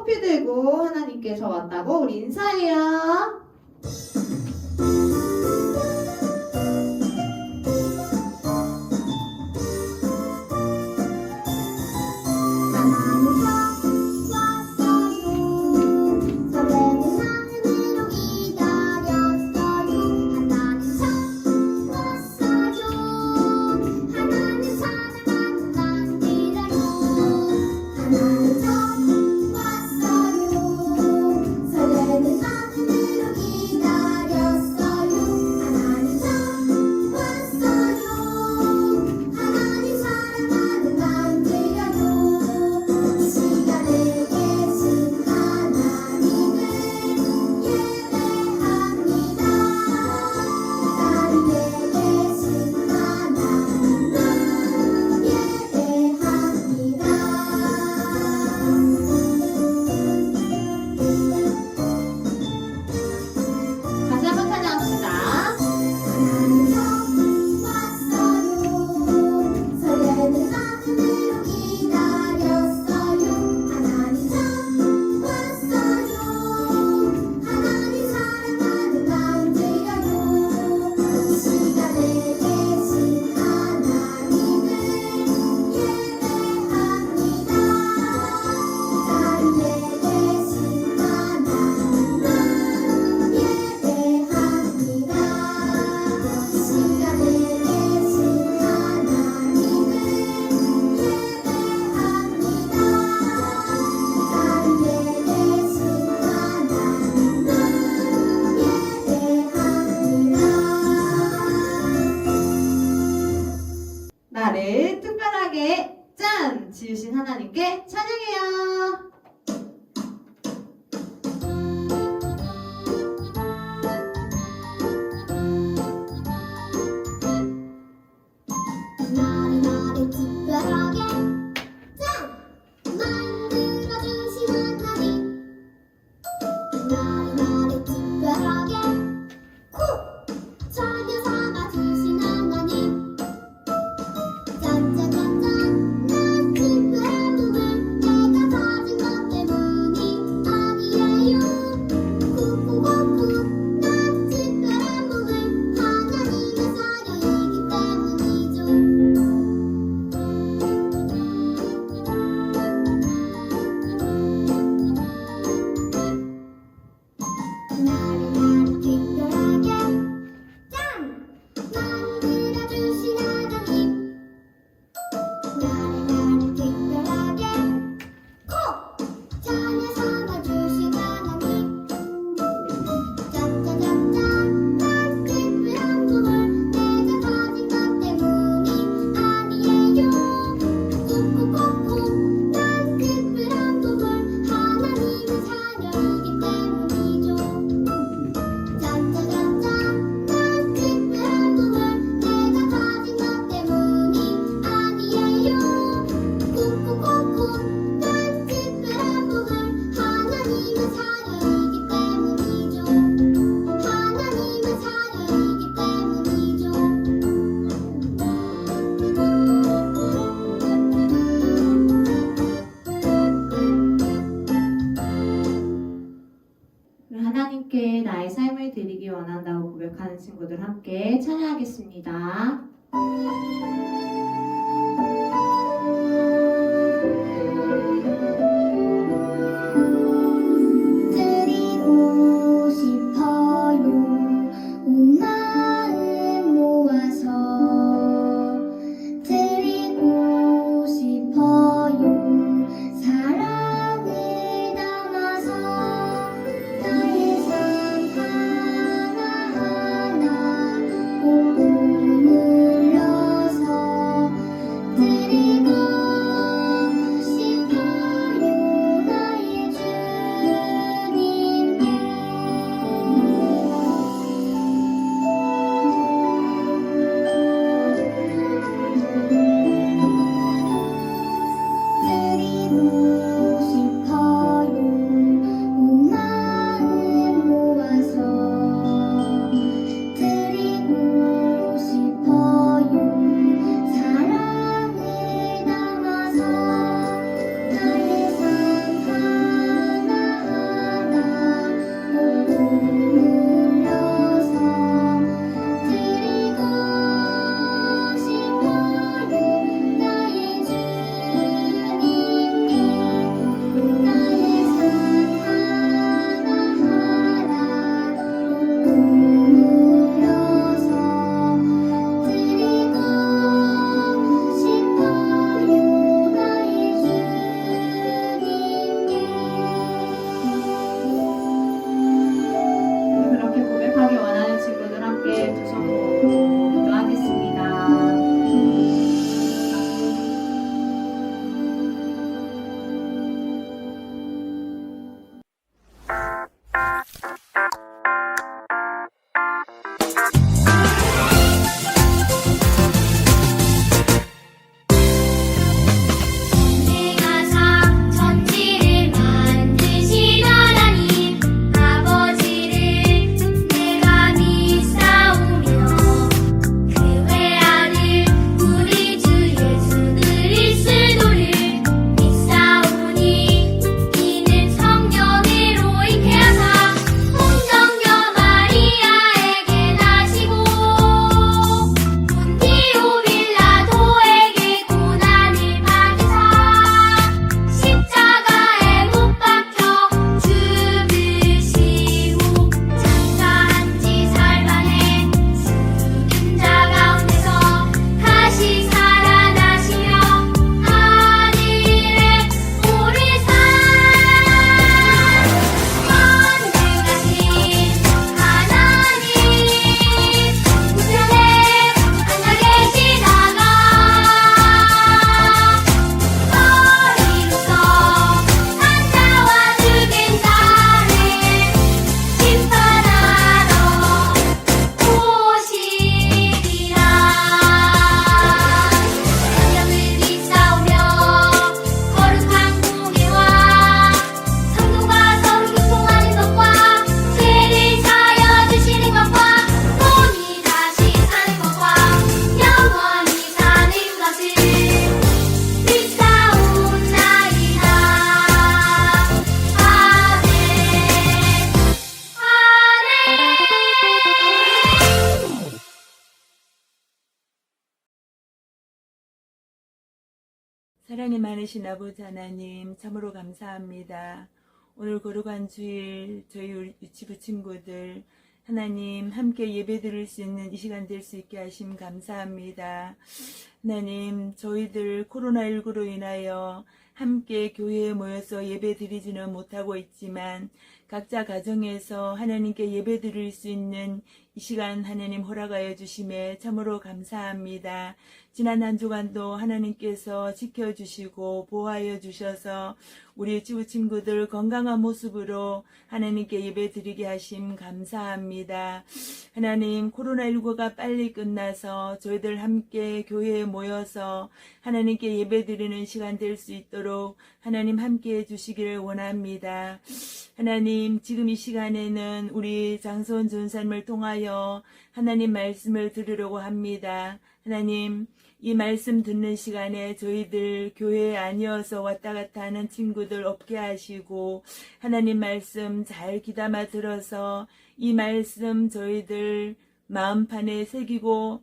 커피 들고 하나님께서 왔다고 우리 인사해요. 하나님께 찬양해요. 여러분들 함께 찬양하겠습니다. 사랑이 많으신 아버지 하나님, 참으로 감사합니다. 오늘 거룩한 주일, 저희 유치부 친구들, 하나님, 함께 예배 드릴 수 있는 이 시간 될 수 있게 하심 감사합니다. 하나님, 저희들 코로나19로 인하여 함께 교회에 모여서 예배 드리지는 못하고 있지만, 각자 가정에서 하나님께 예배 드릴 수 있는 이 시간 하나님 허락하여 주심에 참으로 감사합니다. 지난 한 주간도 하나님께서 지켜주시고 보호하여 주셔서 우리 유치부 친구들 건강한 모습으로 하나님께 예배 드리게 하심 감사합니다. 하나님 코로나19가 빨리 끝나서 저희들 함께 교회에 모여서 하나님께 예배 드리는 시간 될 수 있도록 하나님 함께 해주시기를 원합니다. 하나님 지금 이 시간에는 우리 장소원 전사님을 통하여 하나님 말씀을 들으려고 합니다. 하나님 이 말씀 듣는 시간에 저희들 교회에 아니어서 왔다 갔다 하는 친구들 없게 하시고 하나님 말씀 잘 귀담아 들어서 이 말씀 저희들 마음판에 새기고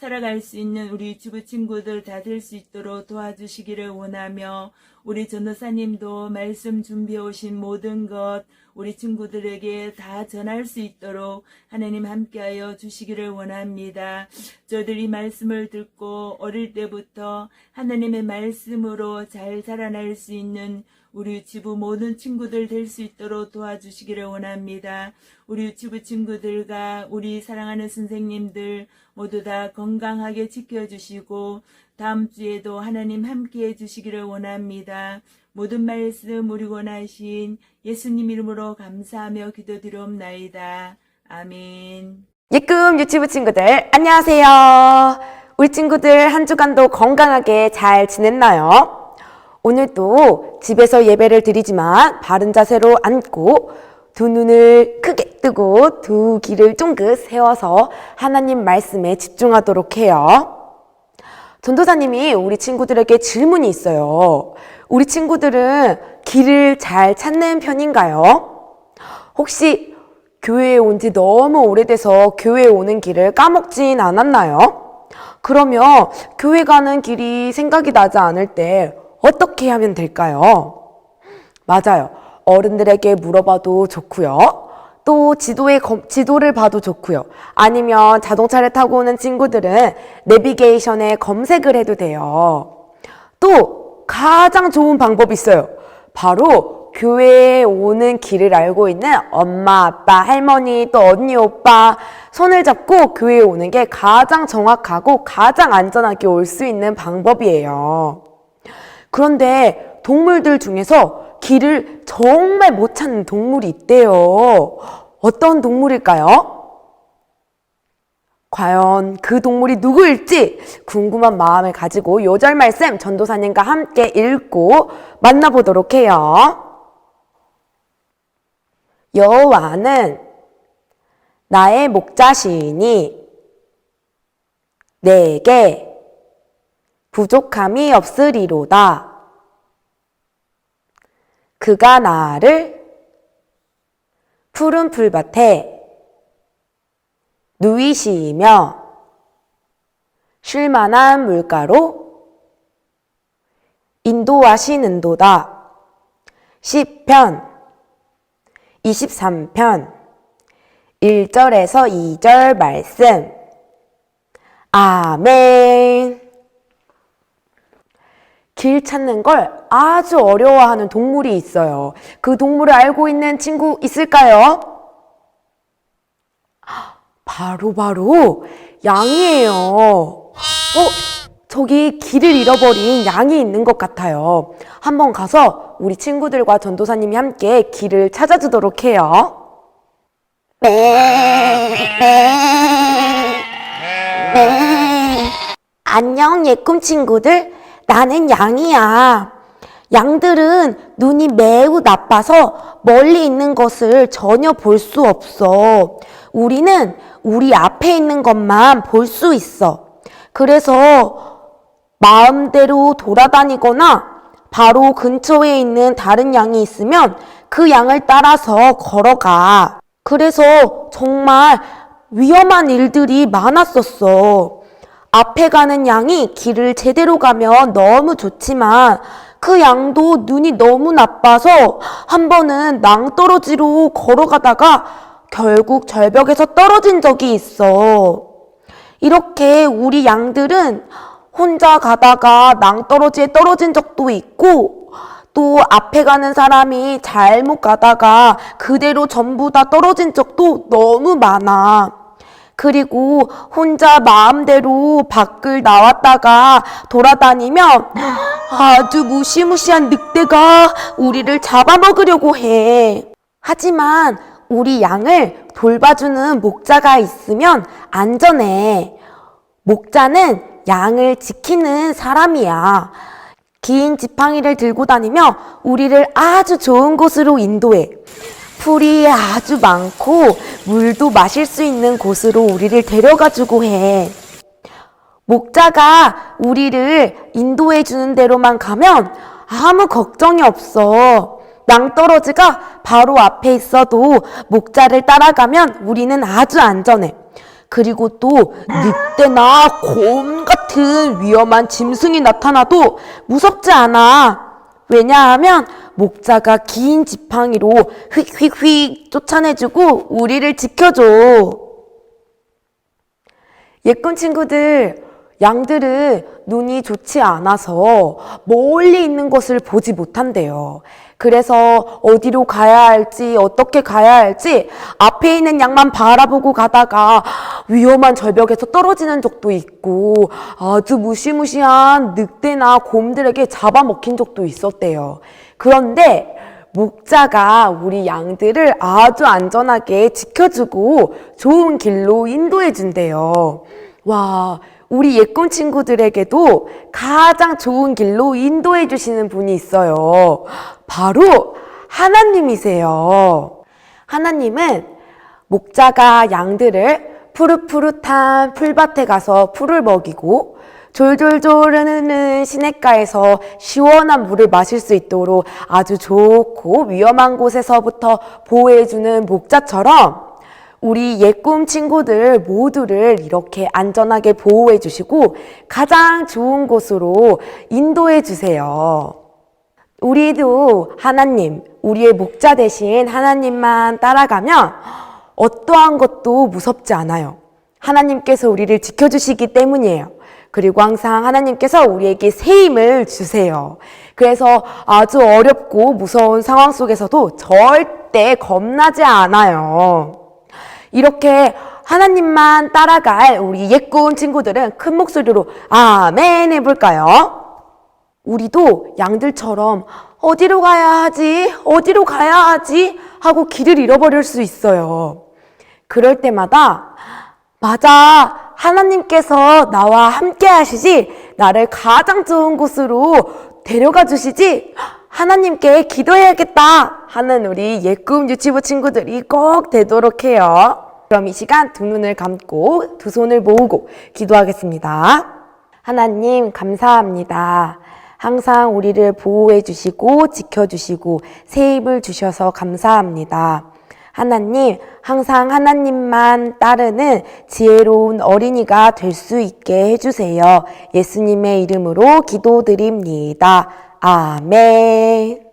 살아갈 수 있는 우리 유튜브 친구들 다 될 수 있도록 도와주시기를 원하며 우리 전도사님도 말씀 준비해 오신 모든 것 우리 친구들에게 다 전할 수 있도록 하나님 함께하여 주시기를 원합니다. 저들이 말씀을 듣고 어릴 때부터 하나님의 말씀으로 잘 자라날 수 있는 우리 유치부 모든 친구들 될 수 있도록 도와주시기를 원합니다. 우리 유치부 친구들과 우리 사랑하는 선생님들 모두 다 건강하게 지켜주시고 다음 주에도 하나님 함께 해주시기를 원합니다. 모든 말씀 우리 원하신 예수님 이름으로 감사하며 기도드리옵나이다. 아멘. 예쁨 유치부 친구들, 안녕하세요. 우리 친구들 한 주간도 건강하게 잘 지냈나요? 오늘도 집에서 예배를 드리지만 바른 자세로 앉고 두 눈을 크게 뜨고 두 귀를 쫑긋 세워서 하나님 말씀에 집중하도록 해요. 전도사님이 우리 친구들에게 질문이 있어요. 우리 친구들은 길을 잘 찾는 편인가요? 혹시 교회에 온 지 너무 오래돼서 교회에 오는 길을 까먹진 않았나요? 그러면 교회 가는 길이 생각이 나지 않을 때 어떻게 하면 될까요? 맞아요. 어른들에게 물어봐도 좋고요. 또 지도에 검- 지도를 봐도 좋고요. 아니면 자동차를 타고 오는 친구들은 내비게이션에 검색을 해도 돼요. 또 가장 좋은 방법이 있어요. 바로 교회에 오는 길을 알고 있는 엄마, 아빠, 할머니, 또 언니, 오빠 손을 잡고 교회에 오는 게 가장 정확하고 가장 안전하게 올 수 있는 방법이에요. 그런데 동물들 중에서 길을 정말 못 찾는 동물이 있대요. 어떤 동물일까요? 과연 그 동물이 누구일지 궁금한 마음을 가지고 요절 말씀 전도사님과 함께 읽고 만나보도록 해요. 여호와는 나의 목자시이니 내게 부족함이 없으리로다. 그가 나를 푸른 풀밭에 누이시며 쉴만한 물가로 인도하시는도다. 10편 23편 1절에서 2절 말씀 아멘 길 찾는 걸 아주 어려워하는 동물이 있어요. 그 동물을 알고 있는 친구 있을까요? 바로 바로 양이에요. 어, 저기 길을 잃어버린 양이 있는 것 같아요. 한번 가서 우리 친구들과 전도사님이 함께 길을 찾아주도록 해요. 안녕, 예꿈 친구들. 나는 양이야. 양들은 눈이 매우 나빠서 멀리 있는 것을 전혀 볼 수 없어. 우리는 우리 앞에 있는 것만 볼 수 있어. 그래서 마음대로 돌아다니거나 바로 근처에 있는 다른 양이 있으면 그 양을 따라서 걸어가. 그래서 정말 위험한 일들이 많았었어. 앞에 가는 양이 길을 제대로 가면 너무 좋지만 그 양도 눈이 너무 나빠서 한 번은 낭떠러지로 걸어가다가 결국 절벽에서 떨어진 적이 있어. 이렇게 우리 양들은 혼자 가다가 낭떠러지에 떨어진 적도 있고 또 앞에 가는 사람이 잘못 가다가 그대로 전부 다 떨어진 적도 너무 많아. 그리고 혼자 마음대로 밖을 나왔다가 돌아다니면 아주 무시무시한 늑대가 우리를 잡아먹으려고 해. 하지만 우리 양을 돌봐주는 목자가 있으면 안전해. 목자는 양을 지키는 사람이야. 긴 지팡이를 들고 다니며 우리를 아주 좋은 곳으로 인도해. 풀이 아주 많고 물도 마실 수 있는 곳으로 우리를 데려가 주고 해. 목자가 우리를 인도해 주는 대로만 가면 아무 걱정이 없어. 낭떠러지가 바로 앞에 있어도 목자를 따라가면 우리는 아주 안전해. 그리고 또 늑대나 곰 같은 위험한 짐승이 나타나도 무섭지 않아. 왜냐하면 목자가 긴 지팡이로 휙휙휙 쫓아내주고 우리를 지켜줘. 예쁜 친구들, 양들은 눈이 좋지 않아서 멀리 있는 것을 보지 못한대요. 그래서 어디로 가야 할지, 어떻게 가야 할지 앞에 있는 양만 바라보고 가다가 위험한 절벽에서 떨어지는 적도 있고 아주 무시무시한 늑대나 곰들에게 잡아먹힌 적도 있었대요. 그런데 목자가 우리 양들을 아주 안전하게 지켜주고 좋은 길로 인도해 준대요. 와, 우리 예꿈 친구들에게도 가장 좋은 길로 인도해 주시는 분이 있어요. 바로 하나님이세요. 하나님은 목자가 양들을 푸릇푸릇한 풀밭에 가서 풀을 먹이고 졸졸졸 흐르는 시냇가에서 시원한 물을 마실 수 있도록 아주 좋고 위험한 곳에서부터 보호해주는 목자처럼 우리 예꿈 친구들 모두를 이렇게 안전하게 보호해 주시고 가장 좋은 곳으로 인도해 주세요. 우리도 하나님, 우리의 목자 대신 하나님만 따라가면 어떠한 것도 무섭지 않아요. 하나님께서 우리를 지켜주시기 때문이에요. 그리고 항상 하나님께서 우리에게 새 힘을 주세요. 그래서 아주 어렵고 무서운 상황 속에서도 절대 겁나지 않아요. 이렇게 하나님만 따라갈 우리 예꿈 친구들은 큰 목소리로 아멘 해볼까요? 우리도 양들처럼 어디로 가야 하지? 어디로 가야 하지? 하고 길을 잃어버릴 수 있어요. 그럴 때마다 맞아. 하나님께서 나와 함께 하시지. 나를 가장 좋은 곳으로 데려가 주시지. 하나님께 기도해야겠다. 하는 우리 예꿈 유치부 친구들이 꼭 되도록 해요. 그럼 이 시간 두 눈을 감고 두 손을 모으고 기도하겠습니다. 하나님, 감사합니다. 항상 우리를 보호해 주시고 지켜 주시고 새 힘을 주셔서 감사합니다. 하나님, 항상 하나님만 따르는 지혜로운 어린이가 될 수 있게 해주세요. 예수님의 이름으로 기도드립니다. 아멘.